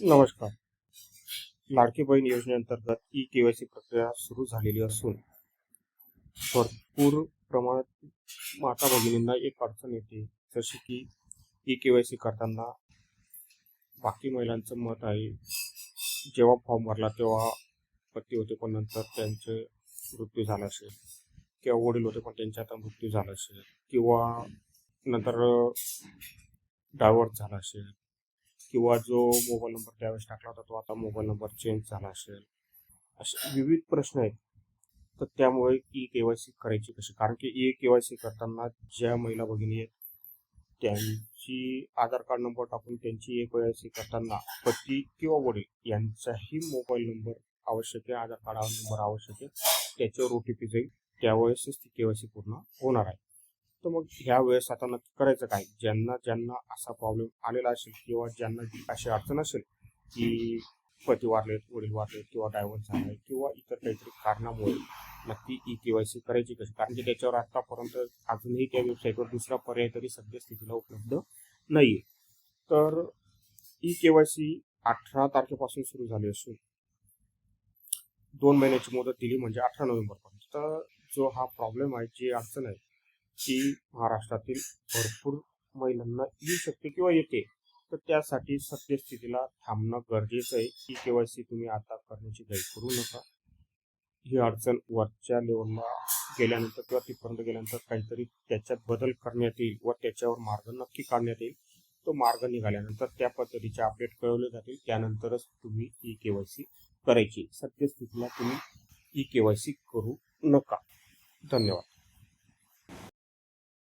नमस्कार. लाडकी बहीण योजनेअंतर्गत e KYC प्रक्रिया सुरू झालेली असून भरपूर प्रमाणात माता भगिनींना एक अडचण येते. जशी की ई केवायसी करताना बाकी महिलांचं मत आहे जेव्हा फॉर्म भरला तेव्हा पती होते पण नंतर त्यांचे मृत्यू झाला असेल किंवा वडील होते पण त्यांच्या आता मृत्यू झाला असेल किंवा नंतर डायव्हर्स झाला असेल. किंवा जो मोबाईल नंबर त्यावेळेस टाकला होता तो आता मोबाईल नंबर चेंज झाला असेल. असे विविध प्रश्न आहेत. तर त्यामुळे ई के वाय सी करायची कशी? कारण की ई के वाय सी करताना ज्या महिला भगिनी आहेत त्यांची आधार कार्ड नंबर टाकून त्यांची ए के वाय सी करताना पती किंवा वडील यांचाही मोबाईल नंबर आवश्यक आहे आधार कार्ड नंबर आवश्यक आहे त्याच्यावर ओ टी पी जाईल. त्यावेळेसच ती के वाय सी पूर्ण होणार आहे. तर मग ह्या वेळेस आता नक्की करायचं काय? ज्यांना ज्यांना असा प्रॉब्लेम आलेला असेल किंवा ज्यांना जी अशी अडचण असेल की पती वारलेत वडील वारलेत किंवा डायव्हर्स झाले किंवा इतर काहीतरी कारणामुळे नक्की ई के वाय सी करायची कशी? कारण की त्याच्यावर आतापर्यंत अजूनही त्या वेबसाईटवर दुसरा पर्याय तरी सध्या स्थितीला उपलब्ध नाहीये. तर ई के वाय सी अठरा तारखेपासून सुरू झाली असून दोन महिन्याची मुदत दिली म्हणजे अठरा नोव्हेंबरपर्यंत. तर जो हा प्रॉब्लेम आहे जी अडचण आहे ती महाराष्ट्रातील भरपूर महिलांना येऊ शकते किंवा येते तर त्यासाठी सद्यस्थितीला थांबणं गरजेचं आहे. की वाय सी तुम्ही आता करण्याची गैर करू नका. ही अडचण वरच्या लेवलला गेल्यानंतर किंवा तिथपर्यंत गेल्यानंतर काहीतरी त्याच्यात बदल करण्यात येईल व त्याच्यावर मार्ग नक्की काढण्यात येईल. तो मार्ग निघाल्यानंतर त्या पद्धतीचे अपडेट कळवले जातील. त्यानंतरच तुम्ही ई केवायसी करायची. सद्यस्थितीला तुम्ही ई केवायसी करू नका. धन्यवाद.